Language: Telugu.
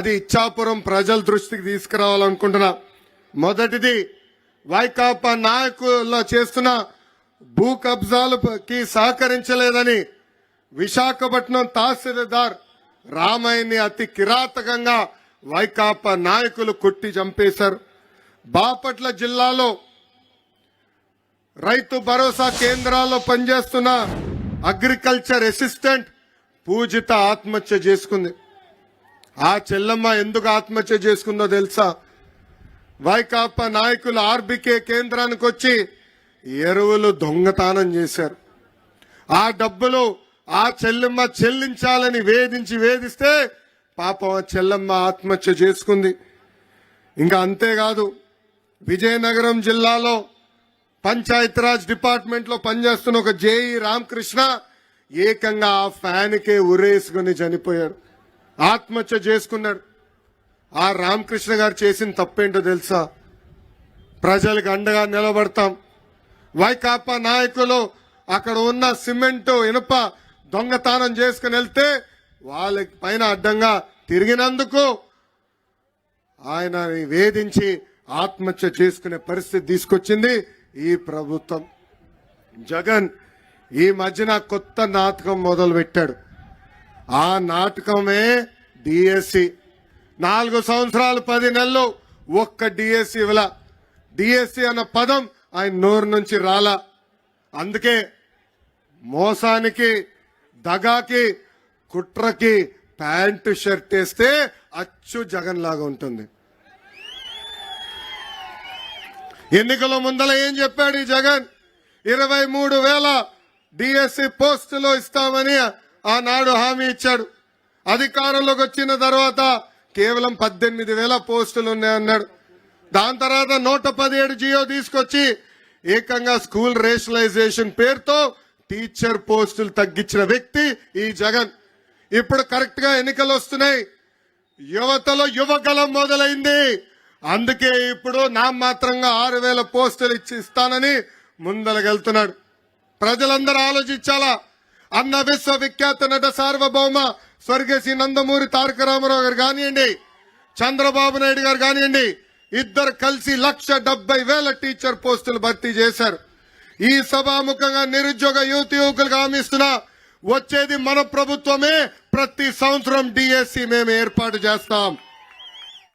అది ఇచ్చాపురం ప్రజల దృష్టికి తీసుకురావాలనుకుంటున్నా మొదటిది వైకాపా నాయకుల్లో చేస్తున్న భూ కబ్జాలకి సహకరించలేదని విశాఖపట్నం తహసీల్దార్ రామయ్యని అతి కిరాతకంగా వైకాపా నాయకులు కొట్టి చంపేశారు. బాపట్ల జిల్లాలో రైతు భరోసా కేంద్రాల్లో పనిచేస్తున్న అగ్రికల్చర్ అసిస్టెంట్ పూజిత ఆత్మహత్య చేసుకుంది. ఆ చెల్లమ్మ ఎందుకు ఆత్మహత్య చేసుకుందో తెలుసా? వైకాపా నాయకులు ఆర్బికే కేంద్రానికి వచ్చి ఎరువులు దొంగతనం చేశారు. ఆ డబ్బులు ఆ చెల్లెమ్మ చెల్లించాలని వేధించి వేధిస్తే పాపం ఆ చెల్లెమ్మ ఆత్మహత్య చేసుకుంది. ఇంకా అంతేకాదు విజయనగరం జిల్లాలో పంచాయతీరాజ్ డిపార్ట్మెంట్లో పనిచేస్తున్న ఒక జేఈ రామకృష్ణ ఏకంగా ఆ ఫ్యాన్కే ఉరేసుకుని చనిపోయాడు ఆత్మహత్య చేసుకున్నాడు. ఆ రామకృష్ణ గారు చేసిన తప్పేంటో తెలుసా? ప్రజలకు అండగా నిలబడతాం. వైకాపా నాయకులు అక్కడ ఉన్న సిమెంట్ ఇనుప దొంగతనం చేసుకుని వెళ్తే వాళ్ళ పైన అడ్డంగా తిరిగినందుకు ఆయన వేధించి ఆత్మహత్య చేసుకునే పరిస్థితి తీసుకొచ్చింది ఈ ప్రభుత్వం. జగన్ ఈ మధ్యన కొత్త నాటకం మొదలు పెట్టాడు ఆ నాటకమే డిఎస్సి. నాలుగు సంవత్సరాలు పది నెలలు ఒక్క డిఎస్సి ఇవ్వల. డిఎస్సి అన్న పదం ఆయన నోరు నుంచి రాలా. అందుకే మోసానికి దగాకి కుట్రకి ప్యాంటు షర్ట్ వేస్తే అచ్చు జగన్ లాగా ఉంటుంది. ఎన్నికల ముందల ఏం చెప్పాడు ఈ జగన్? ఇరవై మూడు వేల డిఎస్సి పోస్టులు ఇస్తామని ఆనాడు హామీ ఇచ్చాడు. అధికారంలోకి వచ్చిన తర్వాత కేవలం పద్దెనిమిది వేల పోస్టులు ఉన్నాయన్నాడు. దాని తర్వాత నూట పదిహేడు జియో తీసుకొచ్చి ఏకంగా స్కూల్ రేషనలైజేషన్ పేరుతో టీచర్ పోస్టులు తగ్గించిన వ్యక్తి ఈ జగన్. ఇప్పుడు కరెక్ట్గా ఎన్నికలు వస్తున్నాయి. యువతలో యువకలం మొదలైంది. అందుకే ఇప్పుడు నా మాత్రంగా ఆరు వేల పోస్టులు ఇచ్చి ఇస్తానని ముందలకెళ్తున్నాడు. ప్రజలందరూ ఆలోచించాలా? అన్న విశ్వవిఖ్యాత నట సార్వభౌమ స్వర్గశ్రీ నందమూరి తారక రామారావు గారు కానివ్వండి చంద్రబాబు నాయుడు గారు కానివ్వండి ఇద్దరు కలిసి లక్ష డెబ్బై వేల టీచర్ పోస్టులు భర్తీ చేశారు. ఈ సభాముఖంగా నిరుద్యోగ యువతి యువకులకు హామీస్తున్నా వచ్చేది మన ప్రభుత్వమే. ప్రతి సంవత్సరం డిఎస్సి మేము ఏర్పాటు చేస్తాం.